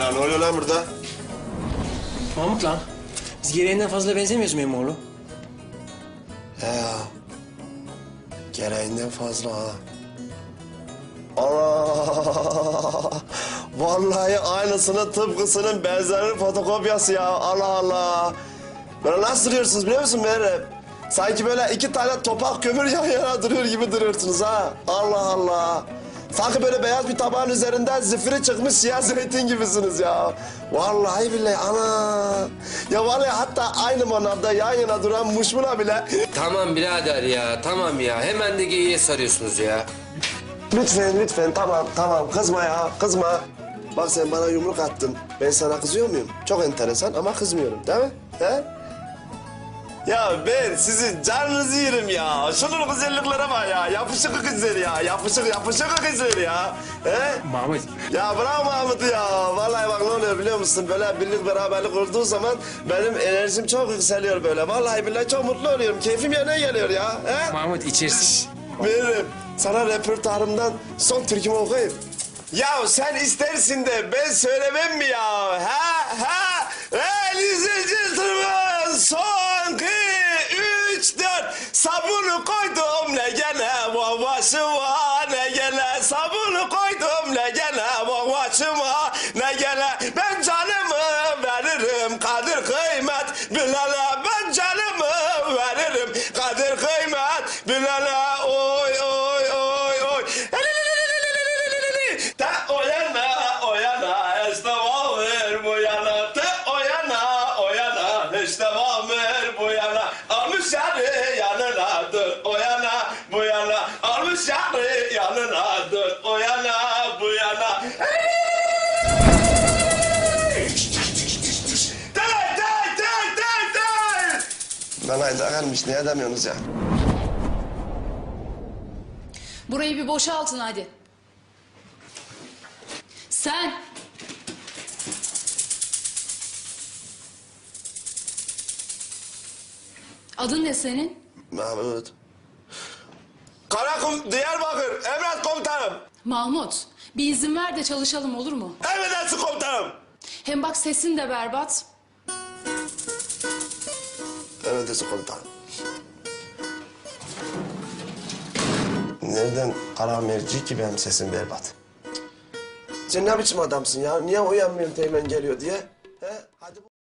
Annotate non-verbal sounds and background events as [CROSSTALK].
Lan ne oluyor lan burada? Mahmut lan. Biz gereğinden fazla benzemiyoruz mu Emoğlu? He ya. Gereğinden fazla ha. Allah! [LAUGHS] Vallahi aynısının tıpkısının benzerinin fotokopyası ya. Allah Allah. Böyle nasıl duruyorsunuz biliyor musun Meryem? Sanki böyle iki tane topak kömür [LAUGHS] yan yana duruyor gibi duruyorsunuz ha. Allah Allah. Sanki böyle beyaz bir tabağın üzerinden zifiri çıkmış siyah zeytin gibisiniz ya. Vallahi billahi ana. Ya vallahi hatta aynı manavda yan yana duran muşmula bile Tamam birader ya tamam ya hemen de geyiğe sarıyorsunuz ya. Lütfen lütfen tamam tamam kızma ya kızma. Bak sen bana yumruk attın. Ben sana kızıyor muyum? Çok enteresan ama kızmıyorum değil mi? He? Ya ben sizin canınızı yerim ya. Şunun güzelliklere bak ya. Yapışık kızlar ya. Yapışık yapışık kızlar ya. He? Mahmut. Ya bravo Mahmut ya. Vallahi bak ne oluyor biliyor musun? Böyle birlik beraberlik olduğu zaman benim enerjim çok yükseliyor böyle. Vallahi billahi çok mutlu oluyorum. Keyfim yerine geliyor ya. He? Mahmut içersin. Veririm. Sana repertuarımdan son türkümü okuyayım. Ya sen istersin de ben söylemem mi ya? Sabunu koydum ne gene başıma ne gene. Sabunu koydum ne gene başıma ne gene. Ben canımı veririm kadir kıymet bilene. Ben canımı veririm kadir kıymet bilene. Oy oy oy oy. Ta o yana o yana var bu yana. Ta o yana o yana var bu yana. Almış yarı yanına dur o yana bu yana. Almış yarı yanına dur o yana bu yana. Tay tay tay tay tay. Lan ayda gelmiş ne ya? Burayı bir boşaltın hadi. Sen. Adın ne senin? Mahmut. Karakum Diyarbakır Emret komutanım. Mahmut. Bir izin ver de çalışalım olur mu? Emredersin komutanım. Hem bak sesin de berbat. Emredersin komutanım. Nereden kara merci ki benim sesim berbat? Sen ne biçim adamsın ya? Niye uyanmıyorsun teğmen geliyor diye?